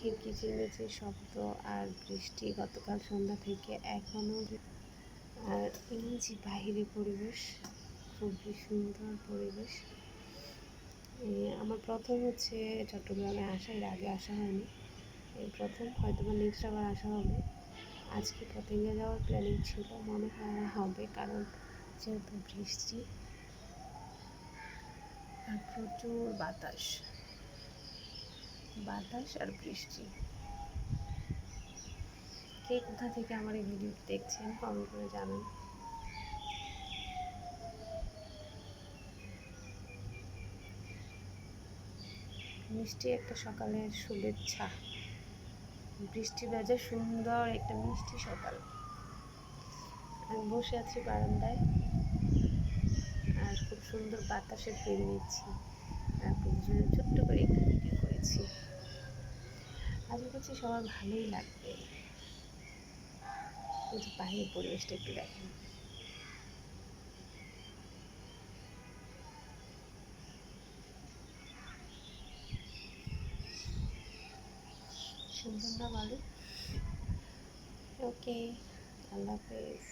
পাখির কিচিরমিচির শব্দ আর বৃষ্টি গতকাল সন্ধ্যা থেকে এখনও আর এই যে বাহিরে পরিবেশ, খুবই সুন্দর পরিবেশ। আমার প্রথম হচ্ছে চট্টগ্রামে আসা, এর আগে আসা হয়নি। এই প্রথম হয়তো বা নেক্সট আবার আসা হবে। আজকে পতেঙ্গা যাওয়ার প্ল্যানিং ছিল, মনে হয় হবে, কারণ যেহেতু বৃষ্টি আর প্রচুর বাতাস। বাতাস আর বৃষ্টি। কে কোথা থেকে আমার এই ভিডিও দেখছেন কমেন্ট করে জানান। মিষ্টি একটা সকালের শুভেচ্ছা। বৃষ্টি ভেজা সুন্দর একটা মিষ্টি সকাল। আমি বসে আছি বারান্দায় আর খুব সুন্দর বাতাসে ফিরে নিচ্ছি। আর ছোট্ট করে একটু ভিডিও করেছি আশা করছি সবার ভালোই লাগবে এই যে বাইরের পরিবেশটা একটু দেখেন। সুন্দর না ভালো ওকে আল্লাহ হাফেজ।